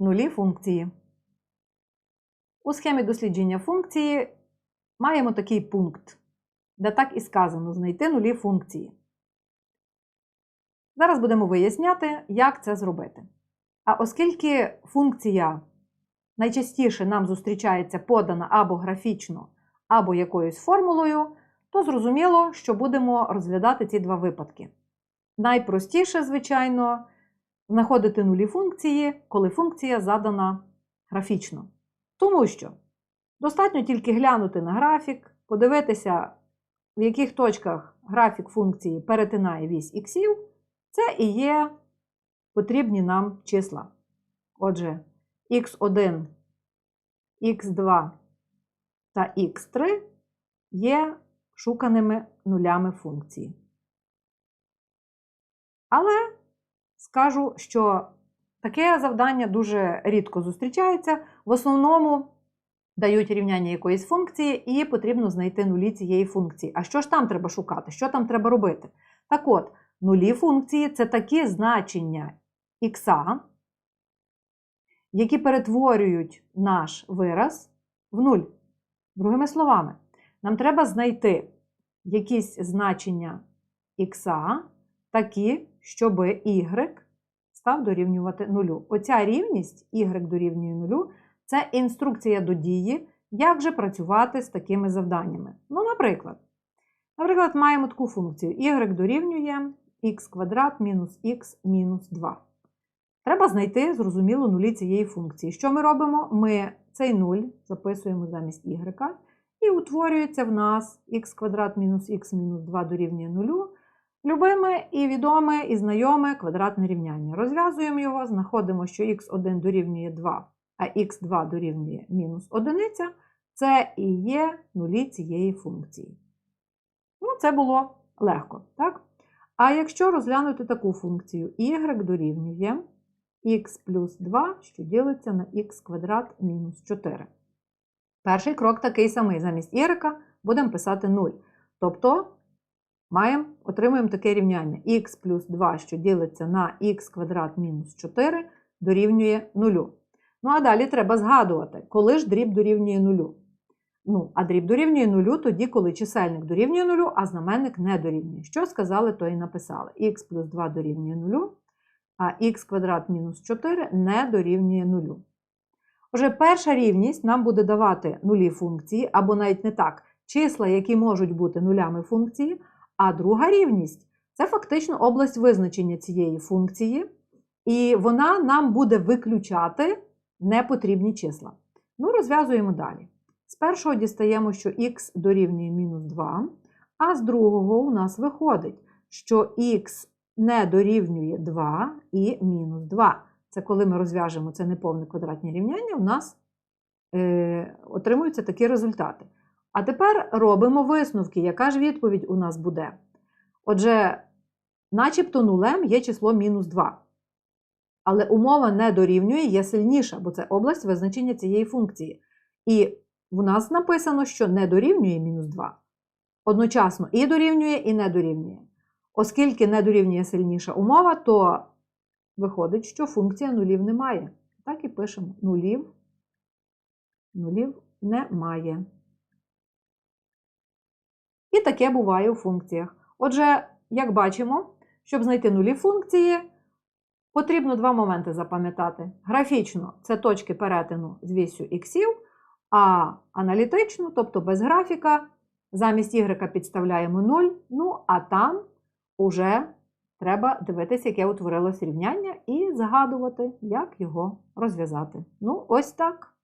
Нулі функції. У схемі дослідження функції маємо такий пункт, де так і сказано знайти нулі функції. Зараз будемо виясняти, як це зробити. А оскільки функція найчастіше нам зустрічається подана або графічно, або якоюсь формулою, то зрозуміло, що будемо розглядати ці два випадки. Найпростіше, звичайно, знаходити нулі функції, коли функція задана графічно. Тому що достатньо тільки глянути на графік, подивитися, в яких точках графік функції перетинає вісь іксів, це і є потрібні нам числа. Отже, х1, х2 та х3 є шуканими нулями функції. Але скажу, що таке завдання дуже рідко зустрічається. В основному дають рівняння якоїсь функції, і потрібно знайти нулі цієї функції. А що ж там треба шукати? Що там треба робити? Так от, нулі функції це такі значення х, які перетворюють наш вираз в нуль. Другими словами, нам треба знайти якісь значення х такі, щоб y став дорівнювати нулю. Оця рівність y дорівнює нулю це інструкція до дії, як же працювати з такими завданнями. Ну, наприклад, наприклад, маємо таку функцію y дорівнює х квадрат мінус х мінус 2. Треба знайти, зрозуміло, нулі цієї функції. Що ми робимо? Ми цей нуль записуємо замість y, і утворюється в нас х квадрат мінус х мінус 2 дорівнює нулю. Любиме і відоме і знайоме квадратне рівняння. Розв'язуємо його, знаходимо, що х1 дорівнює 2, а х2 дорівнює мінус 1. Це і є нулі цієї функції. Ну, це було легко, так? А якщо розглянути таку функцію, y дорівнює х плюс 2, що ділиться на х квадрат мінус 4. Перший крок такий самий. Замість y будемо писати 0. Тобто маємо, отримуємо таке рівняння х плюс 2, що ділиться на х квадрат мінус 4, дорівнює 0. Ну, а далі треба згадувати, коли ж дріб дорівнює 0. Ну, а дріб дорівнює 0 тоді, коли чисельник дорівнює 0, а знаменник не дорівнює. Що сказали, то і написали. х плюс 2 дорівнює 0, а х квадрат мінус 4 не дорівнює 0. Отже, перша рівність нам буде давати нулі функції, або навіть не так, числа, які можуть бути нулями функції, а друга рівність це фактично область визначення цієї функції, і вона нам буде виключати непотрібні числа. Ну, розв'язуємо далі. З першого дістаємо, що х дорівнює мінус 2, а з другого у нас виходить, що х не дорівнює 2 і мінус 2. Це коли ми розв'яжемо це неповне квадратні рівняння, у нас е, отримуються такі результати. А тепер робимо висновки, яка ж відповідь у нас буде. Отже, начебто нулем є число мінус 2. Але умова не дорівнює, є сильніша, бо це область визначення цієї функції. І в нас написано, що не дорівнює мінус 2. Одночасно і дорівнює, і не дорівнює. Оскільки не дорівнює сильніша умова, то виходить, що функція нулів немає. Так і пишемо: нулів, нулів немає. І таке буває у функціях. Отже, як бачимо, щоб знайти нулі функції, потрібно два моменти запам'ятати. Графічно це точки перетину з вісю іксів, а аналітично, тобто без графіка, замість y підставляємо 0, ну а там уже треба дивитися, яке утворилось рівняння, і згадувати, як його розв'язати. Ну, ось так.